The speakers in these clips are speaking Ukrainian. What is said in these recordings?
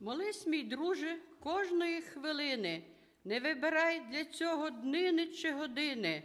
Молись, мій друже, кожної хвилини, не вибирай для цього днини чи години.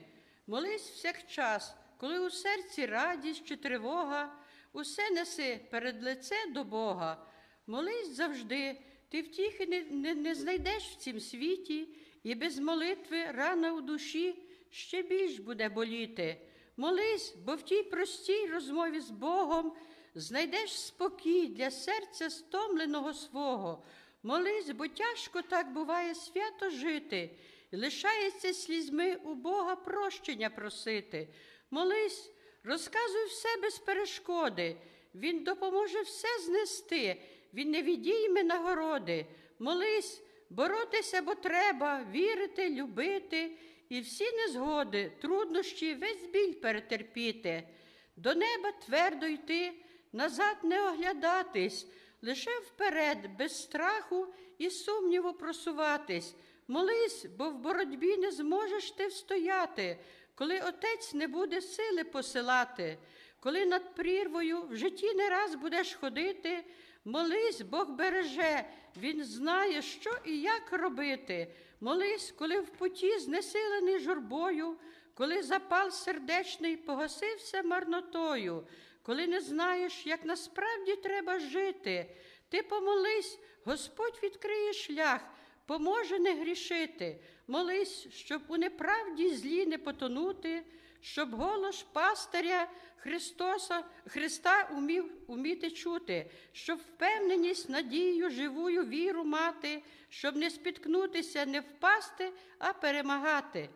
Молись всякчас, коли у серці радість чи тривога, усе неси перед лице до Бога. Молись завжди, ти втіхи не, не, не знайдеш в цім світі, і без молитви рана у душі ще більш буде боліти. Молись, бо в тій простій розмові з Богом знайдеш спокій для серця стомленого свого. Молись, бо тяжко так буває свято жити, лишається слізьми у Бога прощення просити. Молись, розказуй все без перешкоди. Він допоможе все знести, він не відійме нагороди. Молись, боротися, бо треба, вірити, любити, і всі незгоди, труднощі, весь біль перетерпіти. До неба твердо йти, назад не оглядатись, лише вперед, без страху і сумніву просуватись. Молись, бо в боротьбі не зможеш ти встояти, коли отець не буде сили посилати, коли над прірвою в житті не раз будеш ходити, молись, Бог береже, Він знає, що і як робити. Молись, коли в путі знесилений журбою, коли запал сердечний погасився марнотою, коли не знаєш, як насправді треба жити. Ти помолись, Господь відкриє шлях, поможе не грішити. Молись, щоб у неправді злі не потонути, щоб голос пастиря Христоса, Христа умів уміти чути, щоб впевненість, надію, живую віру мати, щоб не спіткнутися, не впасти, а перемагати.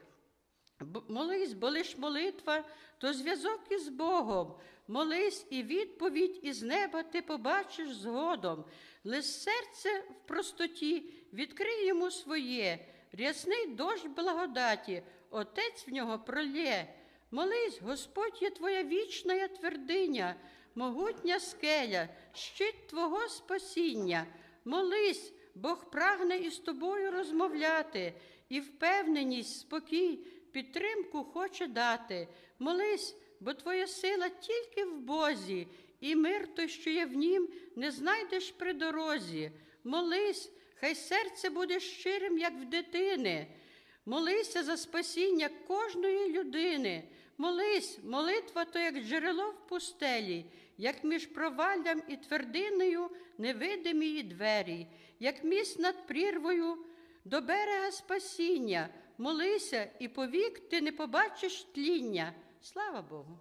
Молись, бо лиш молитва, то зв'язок із Богом. Молись і відповідь із неба ти побачиш згодом. Лиш серце в простоті відкрий йому своє, рясний дощ благодаті, Отець в нього пролє. Молись, Господь є твоя вічна твердиня, могутня скеля, щит Твого спасіння. Молись, Бог прагне із тобою розмовляти, і впевненість, спокій, підтримку хоче дати. Молись, бо твоя сила тільки в Бозі, і мир той, що є в нім, не знайдеш при дорозі. Молись, хай серце буде щирим, як в дитини. Молися за спасіння кожної людини. Молись, молитва то як джерело в пустелі, як між проваллям і твердиною невидимі її двері, як міст над прірвою до берега спасіння. Молися, і повік ти не побачиш тління. Слава Богу!